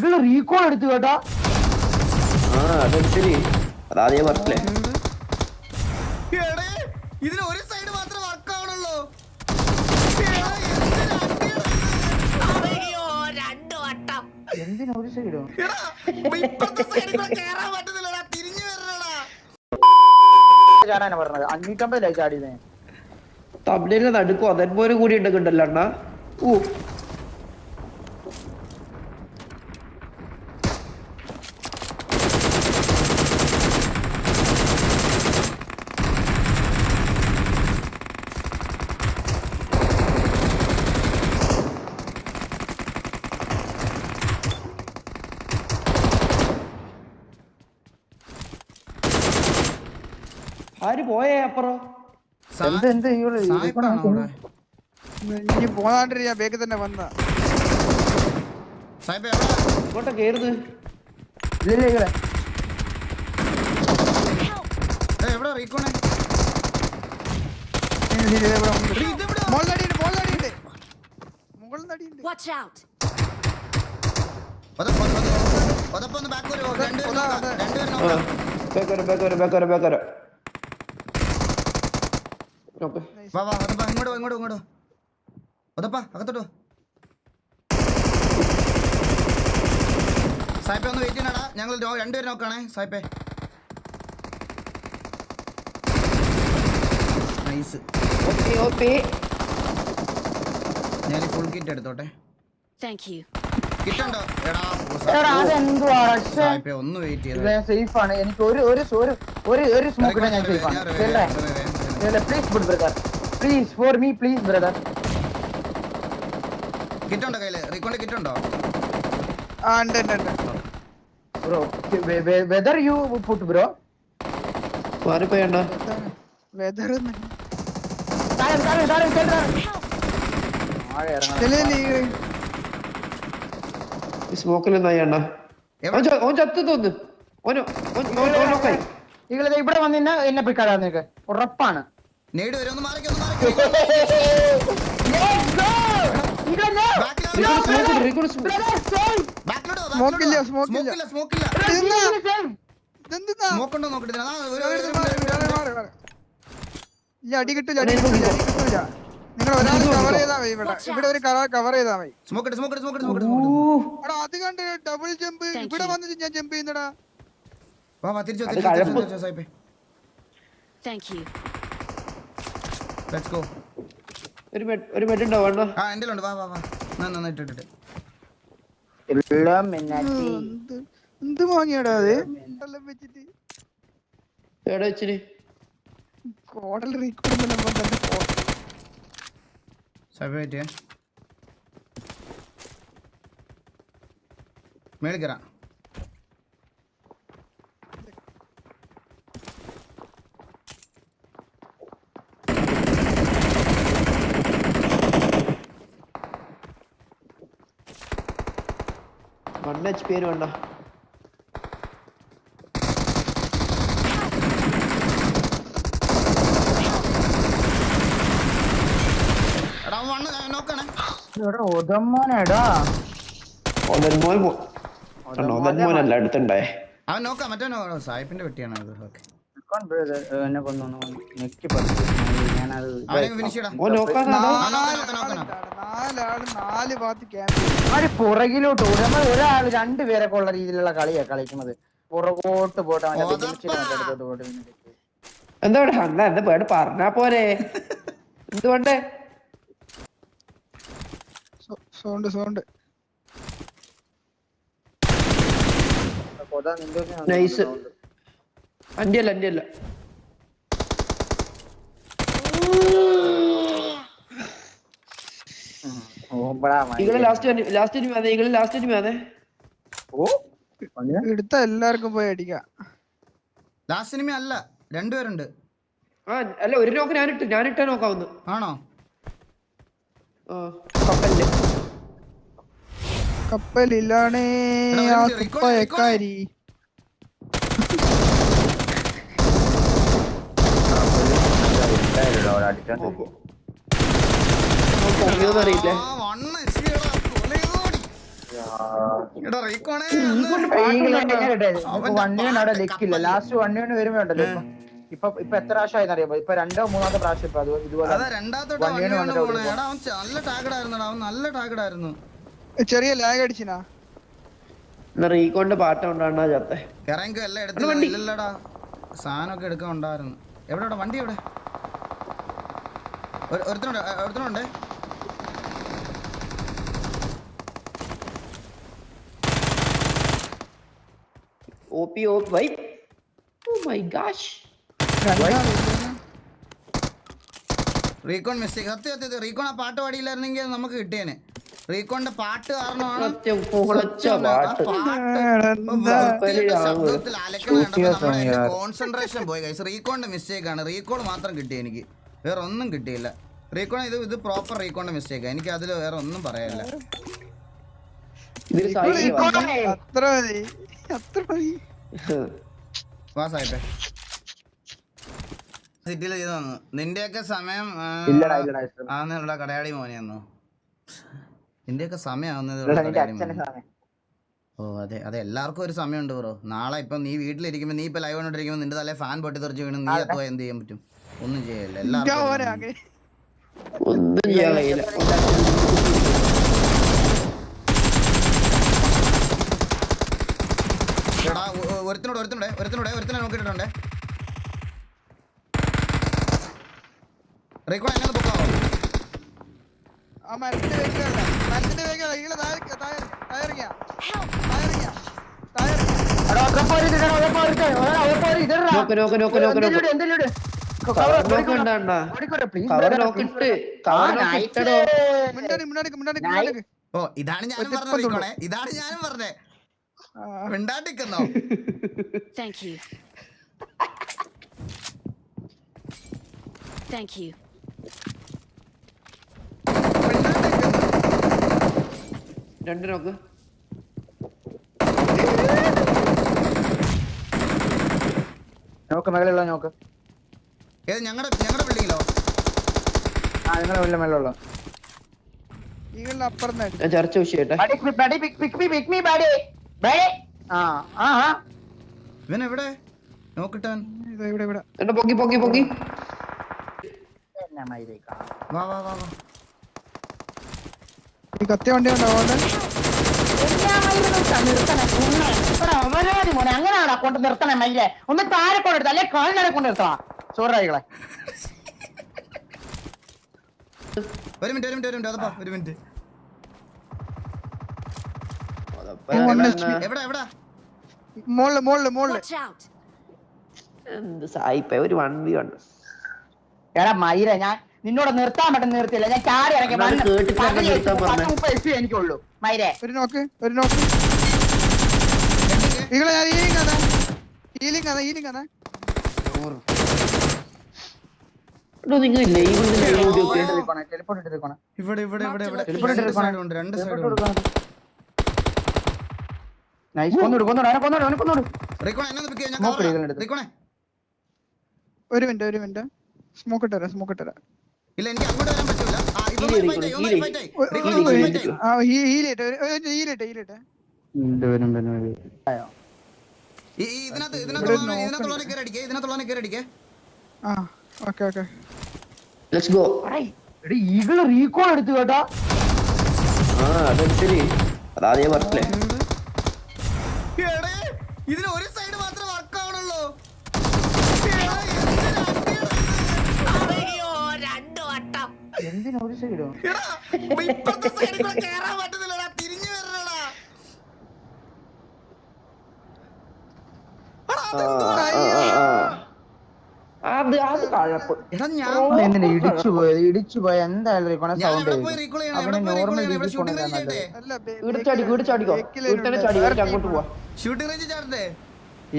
ഇകൾ recall എടുത്തു കേട്ടാ. ആ അതെടുത്തിരി അതാ ഞാൻ പറഞ്ഞില്ലേ എടേ, ഇതിന് ഒരു സൈഡ് മാത്രമേ വർക്ക് ആവണുള്ളൂ. എന്തിനാ ഒരു സൈഡോ ഇപ്പത്തെ സൈഡിൽ കൂടെ കേറാൻ പറ്റുന്നില്ലടാ തിരിഞ്ഞു വരണടാ ചാടാനാ പറഞ്ഞത് അഞ്ഞൂറ്റമ്പതിലായി ചാടിയതേ തമിഴിലെ നടുക്കും അതൻപോലും കൂടി ഉണ്ടെങ്കിണ്ടല്ലോ അണ്ണാ. ഊ. ആര് പോയേ അപ്പുറം? എന്ത് എന്ത് ഇവൾ സായിപ്പാണോ അവിടെ? ഇനി പോകാണ്ടിരി ഞാൻ ബേക്കിൽ തന്നെ വന്ന? ഇങ്ങോട്ടാ കേറുന്നത് ഇല്ല ഏ, എവിടാ റീക്കോണേ? എടീ, ഇതെവിടാ? മുകളിൽ നടിയുണ്ട് മുകളിൽ നടിയുണ്ട് മുകളിൽ നടിയുണ്ട് വാ, വാ, ഒതപ്പ, ഇങ്ങോട്ട് ഇങ്ങോട്ട് ഇങ്ങോട്ട് വാ. ഒതപ്പ, അകത്തോട്ട് വാ. സായിപ്പേ ഒന്ന് വെയിറ്റ് ചെയ്യണടാ. ഞങ്ങൾ രണ്ടുപേരും നോക്കാണേ സായിപ്പേ. Nice okay okay. ഞാൻ ഫുൾ കിറ്റ് എടുത്തോട്ടെ. അതെന്തുവാ? ഒന്ന് വെയിറ്റ് ചെയ്ത്. സേഫ് ആണ്. എനിക്ക് ഒരു ഒരു ഒരു ഒരു ഒരു സ്മോക്ക് ഞാൻ സേഫ് ആണ്. Please bud brother please for me please brother kit ഉണ്ടോ കയ്യിൽ? റീകോണ്ട് കിറ്റ് ഉണ്ടോ? ആ ഉണ്ട് ഉണ്ട് ഉണ്ട്. Bro whether you put bro മാറിപ്പോയണ്ണ whether താഴെ താഴെ താഴെ താഴെ താഴെ ഇറങ്ങണം. സ്മോക്കിൽ നിന്നായി അണ്ണ ഓൻ ചത്തു തോന്നുന്നു ഓനോ ഓൻ- ഓൻ- ഓൻ ഇങ്ങളെ ഇവിടെ വന്ന് എന്നെ എന്നെ പിക്കാടാ നിനക്ക്? ഉറപ്പാണ്. ഈ അടി കിട്ടില്ല അടി കിട്ടില്ല അടി നിങ്ങൾ ഒരാൾ കവർ ചെയ്താ മതി ഇവിടെ. ഇവിടെ ഒരു കവർ ചെയ്താ മതി. അത് കണ്ട് ഡബിൾ ജമ്പ് ഇവിടെ വന്ന് വന്നിട്ട് ഞാൻ ജമ്പ് ചെയ്യുന്നടാ. വാ, വാ, തിരിച്ചോ, തിരിച്ചോ, തിരിച്ചോ, Thank you. Let's go. ഒരു ബെഡ് ഒരു ബെഡ് ഉണ്ടോ വേണ്ടോ ആ, എന്റെ ഉണ്ട്. വാ, വാ, വാ. ന, ന, ന, ഇട്ട്, ഇട്ട്, ഇട്ട്. എല്ലാം മിന്നാച്ചി. എന്ത് വാങ്ങിയടാ അത് എല്ലാം വെച്ചിട്ട് എവിടെ വെച്ചിന് കോടൽ റീക്കോർഡ് നമ്പർ തന്നെ പോ സായിപ്പേ, wait ചെയ്യേ. മേളിൽ കയറാം വൺ എച്ച് പി വേണ്ട എടാ അവൻ വണ്ണ് ഞാൻ നോക്കണേ എടാ, ഒതമ്മോനെടാ. ഒതൻമോൻ പോ പേര് വേണ്ട അടുത്തുണ്ടായേ? അവൻ നോക്കാം മറ്റേ വെട്ടിയാണ് അത്? ഓക്കെ. ഇക്കോൺ brother, എന്നെ കൊന്നു, ഒന്ന് നെക്കി. ഞാനത് അവനെ ഫിനിഷ് ചെയ്യടാ. ഓൻ നോക്കാനാണോ ആ, നോക്കാം, നോക്കാം, നോക്കാം. നാലാൾ നാല് ഭാഗത്ത് ക്യാമ്പ് അവർ പുറകിലോട്ട്. നമ്മൾ ഒരാൾ രണ്ടുപേരൊക്കെ ഉള്ള രീതിയിലുള്ള കളിയാ കളിക്കുന്നത്. പുറകോട്ട് പോട്ടെ അവന്റെ ഓതപ്പാ. ബെഞ്ചിൽ മറ്റേ അടുത്തോട്ട് എന്താ എന്താ പേട്? പറഞ്ഞാ പോരെ. എന്തുകൊണ്ട്? സോണ്ട് സോണ്ട്. നൈസ് അന്റെ അല്ല അന്റെ അല്ല ഓമ്പടാ ഇങ്ങൾ ലാസ്റ്റ് ലാസ്റ്റ് ഇനി അതെ ഇങ്ങൾ ലാസ്റ്റ് ഇനി അതെ ഓ എടുത്ത എല്ലാവർക്കും പോയി അടിക്കാം. ലാസ്റ്റ് സിനിമ അല്ല രണ്ടുപേരുണ്ട് ആ അല്ല ഒരു നോക്ക് ഞാനിട്ട് ഞാനിട്ട നോക്കാവുന്നു ആണോ? ആ കപ്പലിൽ. കപ്പലിലാണേ ആ ഒരു മിനിറ്റ്, record, അറിയില്ല വണ്ണിയാണ് അവിടെ ലെക്കില്ല ലാസ്റ്റ് വണ്ണിയാണ് വരുമ്പോ ഉണ്ടല്ലോ ഇപ്പൊ. ഇപ്പൊ എത്ര പ്രാവശ്യം അറിയാമോ? ഇപ്പൊ രണ്ടോ മൂന്നാമത്തെ പ്രാവശ്യം ഇപ്പൊ അത് ഇതുപോലെ നല്ല ടാഗഡായിരുന്നു ആയിരുന്നടാ. അവൻ നല്ല ടാഗഡ് ആയിരുന്നു. ചെറിയ ലാഗ് അടിച്ചിനാ? റീകോണ്ട് പാട്ടം ഉണ്ടാണ്ടാ ചത്തെ. ഇറങ്ങി എല്ലാം എടുത്തില്ല ഇല്ലല്ലടാ. സാധനമൊക്കെ എടുക്കാൻ ഉണ്ടായിരുന്നു. എവിടെ വണ്ടി എവിടെ? ഒരു- ഒരുത്തനുണ്ട് ഒരുത്തനുണ്ടേ ഒരുത്തനുണ്ട്. O P O Y oh my gosh recon mistake. സത്യം സത്യം. റീകോൺ ആ പാട്ട് പാടിയില്ലായിരുന്നെങ്കിൽ നമുക്ക് കിട്ടിയേനെ. റീകോണിന്റെ പാട്ട് കാരണമാണ് കോൺസെൻട്രേഷൻ പോയി കഴിച്ചു റീകോണിന്റെ മിസ്റ്റേക്ക് ആണ്. റീകോൺ മാത്രം കിട്ടി എനിക്ക്. വേറെ ഒന്നും കിട്ടിയില്ല. റീകോൺ ഇത് ഇത് പ്രോപ്പർ റീകോണിന്റെ മിസ്റ്റേക്ക് എനിക്ക് അതിൽ വേറെ ഒന്നും പറയാനില്ല. അത്ര അത്ര സിറ്റിയിൽ ചെയ്തു വന്നു നിന്റെയൊക്കെ സമയം. ആണെന്നുള്ള കടയാടി മോനെയെന്നു നിന്റെയൊക്കെ സമയം ഓ അതെ അതെ എല്ലാവർക്കും ഒരു സമയമുണ്ട് ബ്രോ. നാളെ ഇപ്പൊ നീ വീട്ടിലിരിക്കുമ്പോ നീ ഇപ്പൊ ലൈവ് കണ്ടോണ്ടിരിക്കുമ്പോ നിന്റെ തലേ ഫാൻ പൊട്ടി തെറിച്ച് വീണ്. നീ അത്തോ എന്ത് ചെയ്യാൻ പറ്റും? ഒന്നും ചെയ്യല്ല. എല്ലാവർക്കും ഒരു പോരാ സമയം. ഒന്നും ചെയ്യാൻ കഴിയില്ല എടാ ഒ- ഒ- ഒരുത്തനോട് ഒരുത്തിനോടെ ഒരുത്തിനോടെ ഒരുത്തിനെ നോക്കിയിട്ടുണ്ട് റീക്കോ എങ്ങനെ പൊക്കാവോ ആ മരത്തിന്റെ വേഗം മരത്തിന്റെ വേഗം താഴെ താഴെ ഓ ഇതാണ് ഞാനും പറഞ്ഞത് ഇതാണ് ഞാനും പറഞ്ഞേ ആ മിണ്ടാണ്ടിക്കുന്നോ Thank you. Thank you. രണ്ട് നോക്ക്. നോക്ക് മേളിലുള്ള നോക്ക്. ഏത് ഞങ്ങളുടെ ഞങ്ങളുടെ ബിൽഡിങ്ങിലോ ആ നിങ്ങളുടെ ഉള്ള മേലുള്ള ഈകളുടെ അപ്പുറം ചർച്ച വിഷയട്ടെ. Buddy, മീ pick, ഇവൻ എവിടെ? എന്നെ പൊക്കി പൊക്കി പൊക്കി. വാ വാ വാ വാ. ഈ കത്തിയ വണ്ടി ഉണ്ടോ അങ്ങനെയാണോ കൊണ്ട് നിർത്തണേ മയിലെ ഒന്ന് താഴെ കൊണ്ടെടുത്ത അല്ലെ കാലിനെ കൊണ്ട് നിർത്തണ? സോറായികളെ ഒരു മിനിറ്റ് ഒരു മിനിറ്റ് ഒരു മിനിറ്റ് അതപ്പാ ഒരു മിനിറ്റ്. മോളിൽ മോളിൽ മോളിൽ. Watch out. എന്ത് സായിപ്പ ഒരു വൺ വി വൺ എടാ മയിലെ ഞാൻ നിന്നോട് നിർത്താൻ പറ്റുന്ന നിർത്തിയില്ല. ഞാൻ ചാടി ഇറങ്ങി. മുപ്പത് എസ് എനിക്കുള്ളൂ. മയിലെ. ഒരു നോക്ക് ഒരു നോക്ക് ഈകളെ ഞാൻ ഹീലിംഗ് അതാ ഹീലിംഗ് അതാ ഹീലിംഗ് ഇട്ടിരിക്കണം. ഇവിടെ ഇവിടെ ഇവിടെ ഇവിടെ. രണ്ട് സൈഡ് സൈഡും ഉണ്ട് രണ്ട് സൈഡും ഉണ്ട്. നൈസ് കൊന്നോട് കൊന്നോട് അവനെ കൊന്നോട് അവനെ കൊന്നോട്. റീക്കോണെ എന്നെ പിക്ക് ഞാൻ റീക്കോണെ ചെയ്യാം. എടുത്ത്. ഒരു മിനിറ്റ് ഒരു മിനിറ്റ്. സ്മോക്ക് ഇട്ടുതരാം സ്മോക്ക് ഇട്ടുതരാം ഇല്ല എനിക്ക് അങ്ങോട്ട് വരാൻ പറ്റില്ല ആ ഇവൻ ഹീലി ഫൈറ്റ് ആയി ഹീലി. ഇവൻ ഫൈറ്റ് ആയി ഒ- റീക്കോണെ ഒരു- ഫൈറ്റ് ആയി ആ ഹീലിട്ട് ഹീലിട്ട് ഹീലിട്ട് ഈ ഈ ഇതിനകത്ത് ഇതിനകത്തുള്ള ഇതിനകത്തുള്ളവനെ കയറി അടിക്കേ ഇതിനകത്തുള്ളവനെ കയറി അടിക്കേ ആ ഓക്കെ ഓക്കെ. ലെറ്റ്സ് ഗോ എടി ഈകൾ റീകോൾ എടുത്തു കേട്ടോ. ആ അതെടുത്തില്ലേ അതാദ്യേ പറഞ്ഞില്ലേ എടേ, ഇതിന് ഒരു സൈഡ് മാത്രം വർക്ക് ആവണുള്ളൂ. എന്തിനാ ഒരു സൈഡോ ഇപ്പത്തെ സൈഡിൽ കൂടെ കേറാൻ പറ്റുന്നില്ലടാ തിരിഞ്ഞു വരണടാ ആ, ആ, ആ. അത് അത് കഴപ്പ് എടാ ഞാൻ എന്തിനാ ഇടിച്ചു പോയത്? ഇടിച്ചു പോയ എന്തായാലും റീകോണെ ഞാൻ സൗണ്ട് എവിടെ പോയി റീകോൾ ചെയ്യണം എവിടെ അവന് പോയി റീകോൾ നോർമൽ ചെയ്യണം ഇവിടെ രീതിയിൽ ഷൂട്ടിംഗ് റേഞ്ച് ചെയ്യട്ടെ ചാടി അങ്ങോട്ട് പോവാ. ഷൂട്ടിംഗ് റേഞ്ച് ചാടട്ടെ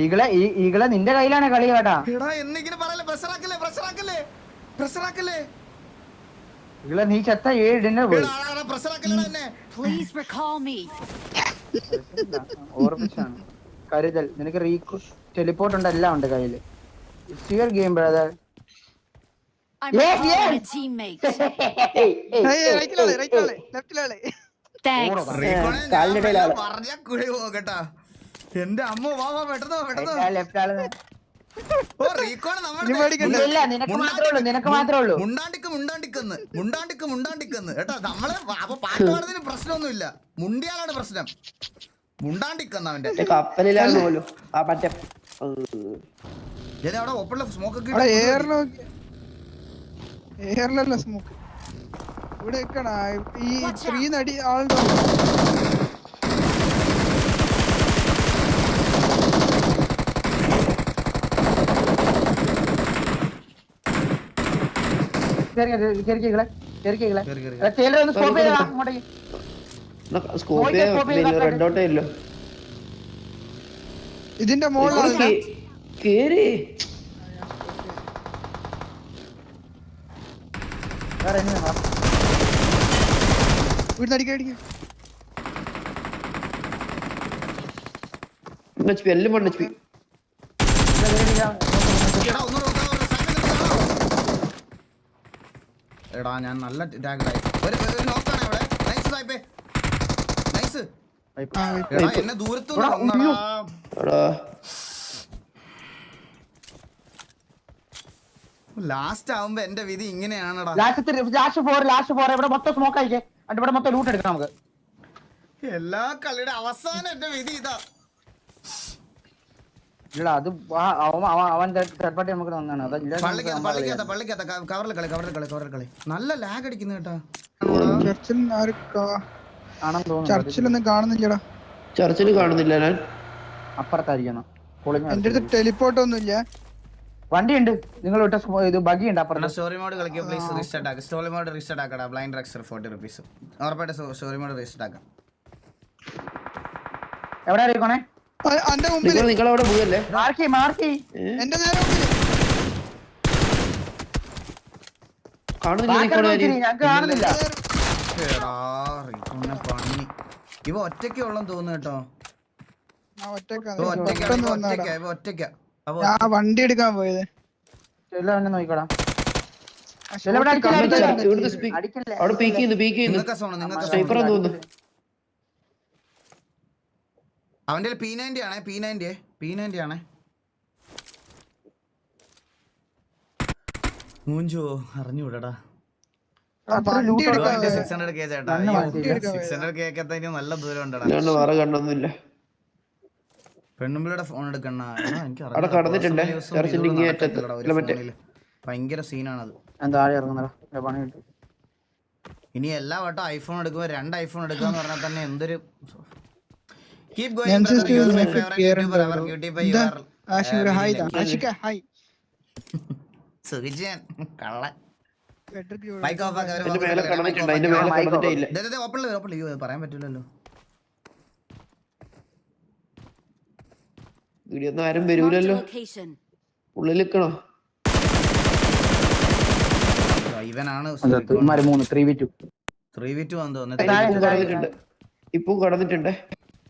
ഈകളെ ഈ- ഈകളെ നിന്റെ കയ്യിലാണ് കളി കേട്ടാ. എടാ എന്നിങ്ങനെ പറയല്ലേ പ്രഷർ ആക്കല്ലേ പ്രഷർ ആക്കല്ലേ പ്രഷർ ആക്കല്ലേ. ഈകളെ നീ ചത്ത ഏഴ് ഡിന്നർ പോയി. എടാ പ്രഷർ ആക്കല്ലടാ എന്നെ. Please recall me. ഓർമ്മിച്ചാണ്. കരുതൽ. നിനക്ക് റീകോ ടെലിപ്പോർട്ട് ഉണ്ട് എല്ലാം ഉണ്ട് കയ്യിൽ. It's your game brother I'm Yes, yes. a teammate. ഏയ്, റൈറ്റിലാളെ റൈറ്റിലാളെ ലെഫ്റ്റിലാളെ Thanks. റീകോണെ ഞാൻ കാലിനിടയിൽ വല്ല ആൾ. പറഞ്ഞാ കുഴി പോകട്ടാ എന്റെ അമ്മ വാ വാ പെട്ടെന്ന് വാ, പെട്ടെന്ന് വാ. ഓ റീകോൺ നമ്മുടെ ഇനി പേടിക്കണ്ട. ഇല്ല, ഇല്ല, നിനക്ക് മാത്രമേ ഉള്ളൂ, നിനക്ക് മാത്രമേ ഉള്ളൂ. മുണ്ടാണ്ടിക്ക് മുണ്ടാണ്ടിക്കെന്ന് മുണ്ടാണ്ടിക്ക് മുണ്ടാണ്ടിക്കെന്ന് കേട്ടോ നമ്മൾ അപ്പൊ പാട്ട് പാടുന്നതിന് പ്രശ്നമൊന്നുമില്ല മുണ്ടിയാലാണ് പ്രശ്നം മുണ്ടാണ്ടിക്കെന്ന് അവന്റെ കപ്പലിലാണ് പോലും ആ മറ്റേ ഏഹ്. ഞാൻ അവിടെ ഒപ്പുള്ള സ്മോക്ക് ഒക്കെ അവിടെ ഇട്ട് നോക്കി എയറിലല്ല സ്മോക്ക് ഇവിടെ നിക്കണ ഈ ത്രീ നടി ആളുണ്ടോ? ഇതിന്റെ മോളിലാണ് കേറി കേറി കേറി കേറി കേറി, കേറി. ടേലർ ഒന്ന് സ്റ്റോപ്പ് ചെയ്താ അങ്ങോട്ടേക്ക് എന്നാ സ്കോപ്പ് നോക്കിയാ സ്കോപ്പ് ചെയ്യാൻ ചെയ്താ റെഡ് ഡോട്ടേ ഇല്ലോ ഇതിന്റെ മുകളിലാണ് കേറി വേറെ ഇനി വേണം. വീട്ടിൽ അടിക്കാൻ അടിക്കാൻ എച്ച് പി എല്ലാം വൺ എച്ച് പി. എടാ, ഞാൻ നല്ല ടാഗായി ഒരു ഒരു നോക്കാണ് അവിടെ. നൈസ് സായിപ്പേ. നൈസ് എന്നെ എടാ ലാസ്റ്റ് ആവുമ്പോ എന്റെ വിധി ഇങ്ങനെയാണടാ. Last last four last four ഇവിടെ മൊത്തം സ്മോക്ക് ആയിക്കേ. അണ്ട് ഇവിടെ മൊത്തം ലൂട്ട് എടുക്കാം നമുക്ക്. എല്ലാ കളിയുടെ അവസാനം എന്റെ വിധി ഇതാ. ഇല്ല അത് അവൻ തേർഡ് പാർട്ടി നമുക്ക് തന്നാണ്. പള്ളിക്കകത്ത് പള്ളിക്കകത്ത് കവറിൽ കളി കവറിൽ കളി കവറിൽ കളി. നല്ല ലാഗ് അടിക്കുന്നു കേട്ടാ. ചർച്ചിലൊന്നും കാണുന്നില്ലടാ. ചർച്ചിൽ കാണുന്നില്ല ഞാൻ. അപ്പുറത്തായിരിക്കണം. എന്റെ അടുത്ത് ടെലിപ്പോർട്ട് ഒന്നും ഇല്ല വണ്ടി ഉണ്ട് നിങ്ങൾ വിട്ട സ്മോ- ഇത് ബഗി ഉണ്ട് അപ്പുറം സ്റ്റോറി മോഡ് കളിക്കുക പ്ലീസ് റീസ്റ്റാർട്ട് ആക്കുക സ്റ്റോറി മോഡ് റീസ്റ്റാർട്ട് ആക്കടാ. ബ്ലൈൻഡ് റക്സർ ഫോർട്ടി റുപ്പീസ് ഉറപ്പായിട്ട് സ്റ്റോറി മോഡ് റീസ്റ്റാർട്ട് ആക്കാം. എവിടെ അറിയിക്കണേ അന്റെ മുമ്പിൽ നിങ്ങൾ നിങ്ങൾ അവിടെ പോകല്ലേ മാർക്കി. മാർക്കി എന്റെ നേരെ മുമ്പിൽ കാണുന്നില്ല പണി. ഇവ ഒറ്റയ്ക്ക് ഉള്ളെന്ന് തോന്നുന്നു കേട്ടോ. ഒറ്റയ്ക്കാ. ഒറ്റയ്ക്കാ ഇവ ഒറ്റയ്ക്കാ. ഞാൻ വണ്ടി എടുക്കാൻ പോയത്. നോക്കിക്കോടാം. അവിടെ പീക്ക് ചെയ്യുന്നു പീക്ക് ചെയ്യുന്നു. നിങ്ങൾക്ക് സോണ് നിങ്ങൾക്ക് സ്നൈപ്പർ തോന്നുന്നു അവന്റെ പി നയന്റി ആണേ പി നയന്റി പി നയന്റി ആണേ. മൂഞ്ചോ അറിഞ്ഞൂടാ ആ വണ്ടി എടുക്കാൻ പോയത്. സിക്സ് ഹൺഡ്രഡ് കെ ചേട്ടാ സിക്സ് ഹൺഡ്രഡ് കെ ഒക്കെ നല്ല ദൂരം ഉണ്ടടാ വേറെ കണ്ണൊന്നുമില്ല പെണ്ണുമ്പിളുടെ ഫോൺ എടുക്കണ എനിക്ക്. ഭയങ്കര സീനാണത് ഇനി എല്ലാ വട്ടം ഐഫോൺ എടുക്കുമ്പോ രണ്ട് ഐഫോൺ എടുക്കുക എന്ന് പറഞ്ഞാൽ തന്നെ എന്തൊരു keep going my favourite YouTuber our hi hi mic off മേലെ കടന്നിട്ടുണ്ട്. അതിന്റെ വീഡിയോ ഒന്നും ആരും വരൂലല്ലോ. ഉള്ളിൽ നിൽക്കണോ ഇവനാണ് ഇപ്പൊ കടന്നിട്ടുണ്ട്.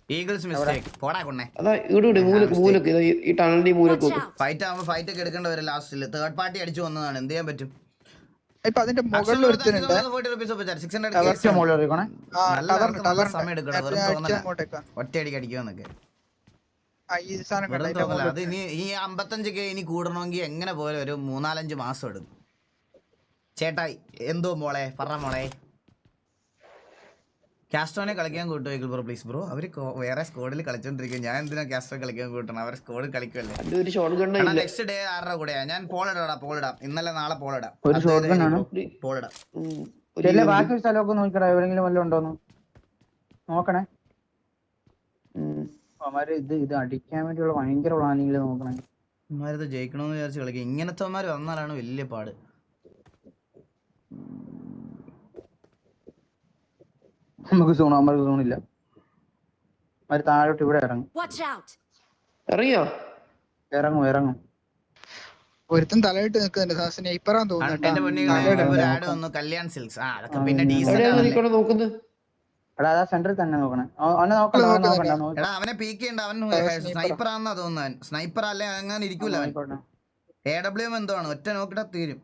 ഈഗിൾസ് മിസ്റ്റേക്ക് പോടാ കൊണ്ണേ. അതാ ഇവിടെ ഇവിടെ മൂലക്ക് മൂലക്ക്. ഇതാ ഈ- ടണലിന്റെ മൂലക്ക്. ഫൈറ്റ് ഫൈറ്റ് ഒക്കെ എടുക്കേണ്ട വരും ലാസ്റ്റിൽ തേർഡ് പാർട്ടി അടിച്ചു വന്നതാണ്. എന്ത് ചെയ്യാൻ പറ്റും? ഇപ്പൊ അതിന്റെ മുകളിൽ ഒരുത്തനുണ്ട്. സമയം എടുക്കണം, ഒറ്റയടിക്ക് അടിക്കുമെന്നൊക്കെ ആ തോന്നല അത് ഇനി ഈ അമ്പത്തഞ്ച് കെ ഇനി കൂടണമെങ്കിൽ എങ്ങനെ പോലെ ഒരു മൂന്നാലഞ്ച് മാസം എടുക്കും. ചേട്ടായി എന്തോ മോളെ? പറ മോളെ. കാസ്ട്രോനെ കളിക്കാൻ കൂട്ടുവെങ്കിൽ ബ്രോ പ്ലീസ് ബ്രോ. അവർ വേറെ സ്കോഡിൽ കളിച്ചോണ്ടിരിക്കും ഞാൻ എന്തിനാ കാസ്ട്രോ കളിക്കാൻ കൂട്ടണം? അവരെ സ്കോഡിൽ കളിക്കുമല്ലേ നെക്സ്റ്റ് ഡേ ആരുടെ കൂടെയാ? ഞാൻ പോളിടാ പോളിടാം ഇന്നലെ നാളെ പോളിടാം. പോളിടാം. ബാക്കി സ്ഥലമൊക്കെ നോക്കടാ എവിടെങ്കിലും വല്ലതും ഉണ്ടോന്ന്? നോക്കണേ. അവന്മാര് ഇത് ഇത് അടിക്കാൻ വേണ്ടിയുള്ള ഭയങ്കര പ്ലാനിങ്ങിൽ നോക്കണേ. ഇമാരത് ജയിക്കണമെന്ന് വിചാരിച്ച് കളിക്കും. ഇങ്ങനത്തെ വന്നാലാണ് വലിയ പാട്. നമുക്ക് സോൺ അവന്മാർക്ക് സോണില്ല അവർ താഴോട്ട് ഇവിടെ ഇറങ്ങും. ഇറങ്ങിയോ? ഇറങ്ങും ഇറങ്ങും. ഒരുത്തൻ തലയിട്ട് നിൽക്കുന്നുണ്ട് സാസിനെ ഇപ്പറാൻ തോന്നുന്നു ഒരു ആഡ് വന്നു കല്യാൺ സിൽക്സ്. ആ അതൊക്കെ പിന്നെ ഡീസൽ നോക്കുന്നത്? എടാ അതാ സെന്ററിൽ തന്നെ നോക്കണേ. അവനെ നോക്കണ്ട അവനെ എടാ അവനെ പീക്ക് ചെയ്യണ്ട അവൻ സ്നൈപ്പർ ആണെന്നാ തോന്നുന്നു സ്നൈപ്പർ അല്ലേ അങ്ങനെ ഇരിക്കൂല അവൻ. എ ഡബ്ല്യു എന്തോ ആണ് ഒറ്റ നോക്കിട്ടാ തീരും.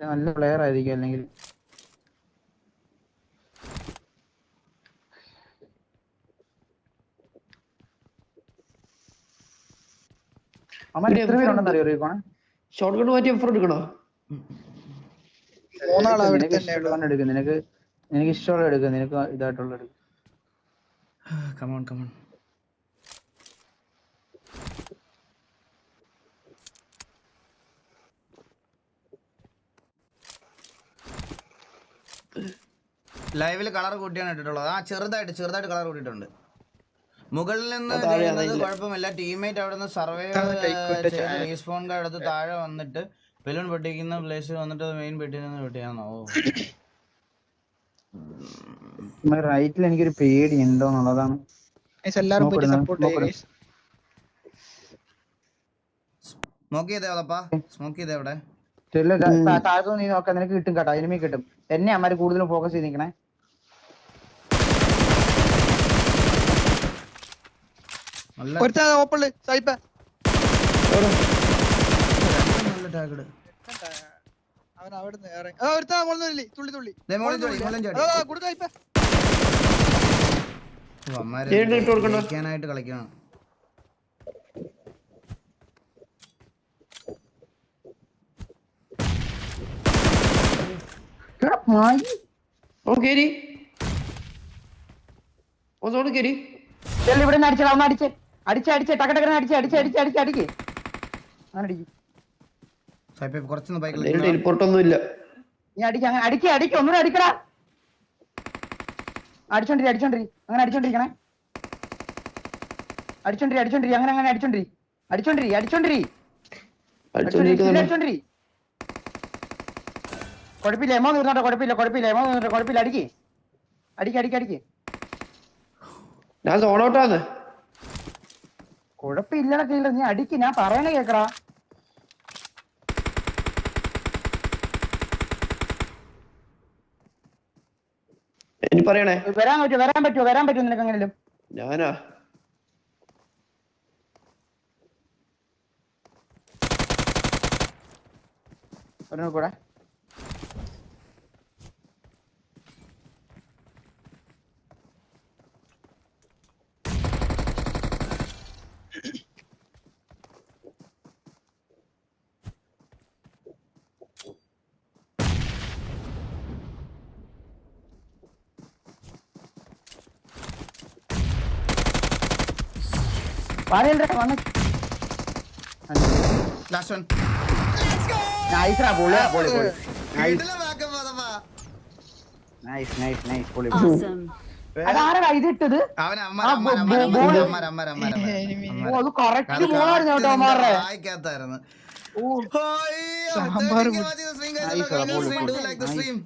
നല്ല പ്ലെയർ ആയിരിക്കും അല്ലെങ്കിൽ. ഷോർട്ട് കട്ട് മാറ്റി എഫർ എടുക്കണോ? മൂന്നാളാണ് എടുക്കുന്നത് നിനക്ക് തന്നെ ഇഷ്ടമുള്ള എടുക്കുക നിനക്ക് ഇതായിട്ടുള്ള കമോൺ കമോൺ ലൈവിൽ കളർ കൂട്ടിയാണ് ഇട്ടിട്ടുള്ളത്. ആ ചെറുതായിട്ട് ചെറുതായിട്ട് കളർ കൂട്ടിയിട്ടുണ്ട്. മുകളിൽ നിന്ന്. കുഴപ്പമില്ല. ടീമേറ്റ് അവിടെ നിന്ന് സർവേ. റീസ്പോൺ അടുത്ത് താഴെ വന്നിട്ട് ബലൂൺ പൊട്ടിക്കുന്ന പ്ലേസിൽ വന്നിട്ട് മെയിൻ പെട്ടിയിൽ നിന്ന് റൈറ്റിൽ എനിക്കൊരു പേടി ഉണ്ടോ എന്നുള്ളതാണ് എല്ലാരും പോയിട്ട് സപ്പോർട്ട്. സ്മോക്ക് ചെയ്തേ അതപ്പാ സ്മോക്ക് ചെയ്തേ അവിടെ. താഴത്തു നീ നോക്കാം നിനക്ക് കിട്ടും കേട്ടോ എനിമി കിട്ടും. എന്നെ അമ്മമാര് കൂടുതലും ഫോക്കസ് ചെയ്ത് നിക്കണേ ഓപ്പണിൽ അവൻ അവിടുന്ന് ഇറങ്ങി. ആ ഒരുത്തൻ മുകളിൽ തുള്ളി തുള്ളി. മുകളിൽ ചാടി, മുകളിൽ ചാടി. കൊടുക്ക സായിപ്പ അമ്മാരെ ചേട്ടൻ ഇട്ട് കൊടുക്കണ്ട. ജയിക്കാനായിട്ട് കളിക്കണം. എടാ, മായി. ഓൻ കേരി ഓൻ സോണ് കേരി ചെല്ല് ഇവിടെ നിന്ന് അടിച്ചടാ ഒന്ന് അടിച്ച്. അടിച്ച് അടിച്ച് ടക്ക ടക്കനെ അടിച്ച് അടിച്ച് അടിച്ച് അടിച്ച് അടിക്ക്. അങ്ങനെ അടിക്ക്. സായിപ്പേ കുറച്ചൊന്ന് ബൈക്കിൽ ടെലിപ്പോർട്ട് ഒന്നും ഇല്ല നീ അടിക്ക് അങ്ങനെ അടിക്ക് അടിക്ക് ഒന്നുകൂടെ അടിക്കടാ. അടിച്ചോണ്ടിരി അടിച്ചോണ്ടിരി. അങ്ങനെ അടിച്ചോണ്ടിരിക്കണേ. അടിച്ചോണ്ടിരി അടിച്ചോണ്ടിരി. അങ്ങനെ അങ്ങനെ അടിച്ചോണ്ടിരി. അടിച്ചോണ്ടിരി അടിച്ചോണ്ടിരി. അടിച്ചോണ്ടിരി കുഴപ്പമില്ല. എമോ തീർന്നോട്ടെ കുഴപ്പമില്ല കുഴപ്പമില്ല. എമോ തീർന്നോട്ടെ കുഴപ്പമില്ല. അടിക്ക്. അടിക്ക് അടിക്ക് അടിക്ക്. ഞാൻ സോൺ ഔട്ടാന്ന് കുഴപ്പമില്ലടാ നീ അടിക്ക്. ഞാൻ പറയണ കേക്കടാ. ഇനി പറയണേ? വരാൻ പറ്റുമോ വരാൻ പറ്റുമോ വരാൻ പറ്റുമോ നിനക്ക് എങ്ങനെയും ഞാനാ? ഒരെണ്ണം കൂടെ വാരേന്ദ്ര വന്ന് ലാസ്റ്റ് വൺ നൈസ്രാ പൊളിയാ പൊളി പൊളി നൈസ് ബാക്കപ്പ് അതപ്പാ നൈസ് നൈസ് നൈസ് പൊളി Awesome. അതാരടാ ഇത് ഇട്ടത് അവൻ അമ്മ ആ, അമ്മ ബോ- അമ്മ ബോ- അമ്മ അമ്മ അമ്മ ഓ അത് കറക്റ്റ് പോണായിരുന്നു കേട്ടോ അമ്മാരുടെ വായിക്കാത്തായിരുന്നു ഓ അയ്യോ, സാമ്പാർ 30K പൊടി. watching the stream, guys. Nice, Hello, പൊളി, stream. Do പൊളി. like the Nice. stream.